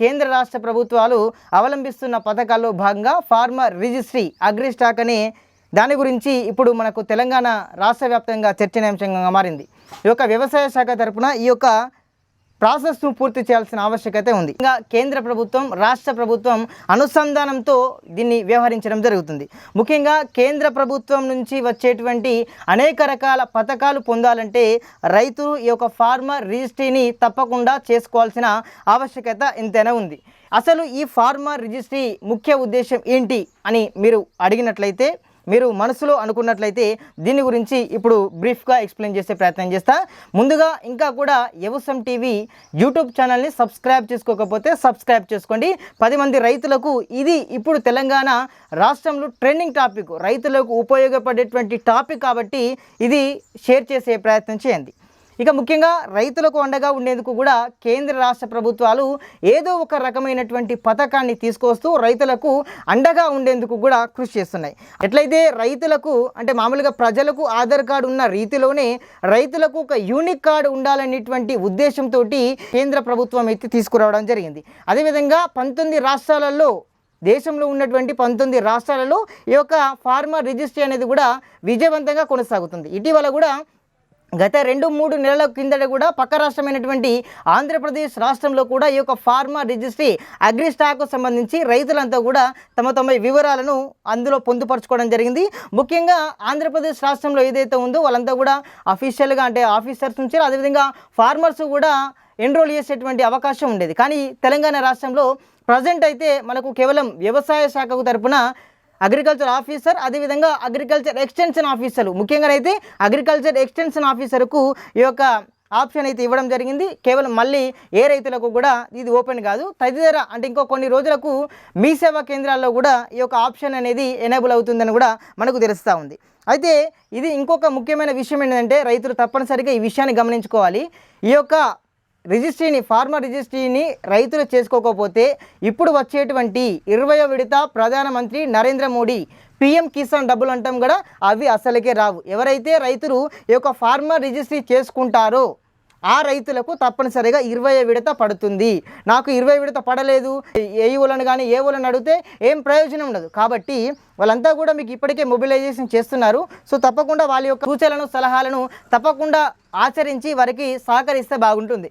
కేంద్ర రాష్ట్ర ప్రభుత్వాలు అవలంబిస్తున్న పథకాల్లో భాగంగా ఫార్మర్ రిజిస్ట్రీ అగ్రిస్టాక్ అనే దాని గురించి ఇప్పుడు మనకు తెలంగాణ రాష్ట్ర వ్యాప్తంగా చర్చనీయాంశంగా మారింది. ఈ యొక్క వ్యవసాయ శాఖ తరపున ఈ యొక్క ప్రాసెస్ను పూర్తి చేయాల్సిన ఆవశ్యకత ఉంది. ఇంకా కేంద్ర ప్రభుత్వం రాష్ట్ర ప్రభుత్వం అనుసంధానంతో దీన్ని వ్యవహరించడం జరుగుతుంది. ముఖ్యంగా కేంద్ర ప్రభుత్వం నుంచి వచ్చేటువంటి అనేక రకాల పథకాలు పొందాలంటే రైతులు ఈ యొక్క ఫార్మర్ రిజిస్ట్రీని తప్పకుండా చేసుకోవాల్సిన ఆవశ్యకత ఎంతైనా ఉంది. అసలు ఈ ఫార్మర్ రిజిస్ట్రీ ముఖ్య ఉద్దేశం ఏంటి అని మీరు అడిగినట్లయితే మీరు మనసులో అనుకున్నట్లయితే దీని గురించి ఇప్పుడు బ్రీఫ్గా ఎక్స్ప్లెయిన్ చేసే ప్రయత్నం చేస్తా. ముందుగా ఇంకా కూడా ఎవసం టీవీ యూట్యూబ్ ఛానల్ని సబ్స్క్రైబ్ చేసుకోకపోతే సబ్స్క్రైబ్ చేసుకోండి. పది మంది రైతులకు ఇది ఇప్పుడు తెలంగాణ రాష్ట్రంలో ట్రెండింగ్ టాపిక్ రైతులకు ఉపయోగపడేటువంటి టాపిక్ కాబట్టి ఇది షేర్ చేసే ప్రయత్నం చేయండి. ఇక ముఖ్యంగా రైతులకు అండగా ఉండేందుకు కూడా కేంద్ర రాష్ట్ర ప్రభుత్వాలు ఏదో ఒక రకమైనటువంటి పథకాన్ని తీసుకొస్తూ రైతులకు అండగా ఉండేందుకు కూడా కృషి చేస్తున్నాయి. ఎట్లయితే రైతులకు అంటే మామూలుగా ప్రజలకు ఆధార్ కార్డు ఉన్న రీతిలోనే రైతులకు ఒక యూనిక్ కార్డు ఉండాలనేటువంటి ఉద్దేశంతో కేంద్ర ప్రభుత్వం అయితే తీసుకురావడం జరిగింది. అదేవిధంగా పంతొమ్మిది రాష్ట్రాలలో దేశంలో ఉన్నటువంటి పంతొమ్మిది రాష్ట్రాలలో ఈ యొక్క ఫార్మర్ రిజిస్ట్రీ అనేది కూడా విజయవంతంగా కొనసాగుతుంది. ఇటీవల కూడా గత రెండు మూడు నెలల కిందట కూడా పక్క రాష్ట్రమైనటువంటి ఆంధ్రప్రదేశ్ రాష్ట్రంలో కూడా ఈ యొక్క ఫార్మా రిజిస్ట్రీ అగ్రి స్టాక్కు సంబంధించి రైతులంతా కూడా తమ తమ వివరాలను అందులో పొందుపరచుకోవడం జరిగింది. ముఖ్యంగా ఆంధ్రప్రదేశ్ రాష్ట్రంలో ఏదైతే ఉందో వాళ్ళంతా కూడా అఫీషియల్గా అంటే ఆఫీసర్స్ నుంచి అదేవిధంగా ఫార్మర్స్ కూడా ఎన్రోల్ చేసేటువంటి అవకాశం ఉండేది. కానీ తెలంగాణ రాష్ట్రంలో ప్రజెంట్ అయితే మనకు కేవలం వ్యవసాయ శాఖకు తరపున అగ్రికల్చర్ ఆఫీసర్ అదేవిధంగా అగ్రికల్చర్ ఎక్స్టెన్షన్ ఆఫీసర్లు ముఖ్యంగా అయితే అగ్రికల్చర్ ఎక్స్టెన్షన్ ఆఫీసర్కు ఈ యొక్క ఆప్షన్ అయితే ఇవ్వడం జరిగింది. కేవలం మళ్ళీ ఏ రైతులకు కూడా ఇది ఓపెన్ కాదు. తదితర అంటే ఇంకో కొన్ని రోజులకు మీ సేవా కేంద్రాల్లో కూడా ఈ యొక్క ఆప్షన్ అనేది ఎనేబుల్ అవుతుందని కూడా మనకు తెలుస్తూ ఉంది. అయితే ఇది ఇంకొక ముఖ్యమైన విషయం ఏంటంటే రైతులు తప్పనిసరిగా ఈ విషయాన్ని గమనించుకోవాలి. ఈ యొక్క రిజిస్ట్రీని ఫార్మర్ రిజిస్ట్రీని రైతులు చేసుకోకపోతే ఇప్పుడు వచ్చేటువంటి ఇరవై విడత ప్రధానమంత్రి నరేంద్ర మోడీ పిఎం కిసాన్ డబ్బులు అంటాం కూడా అవి అసలుకే రావు. ఎవరైతే రైతులు ఈ యొక్క ఫార్మర్ రిజిస్ట్రీ చేసుకుంటారో ఆ రైతులకు తప్పనిసరిగా ఇరవై విడత పడుతుంది. నాకు ఇరవై విడత పడలేదు. ఏ ఊళ్ళని కానీ ఏ ఊళ్ళని అడిగితే ఏం ప్రయోజనం ఉండదు. కాబట్టి వాళ్ళంతా కూడా మీకు ఇప్పటికే మొబిలైజేషన్ చేస్తున్నారు. సో తప్పకుండా వాళ్ళ యొక్క సూచనలను సలహాలను తప్పకుండా ఆచరించి వారికి సహకరిస్తే బాగుంటుంది.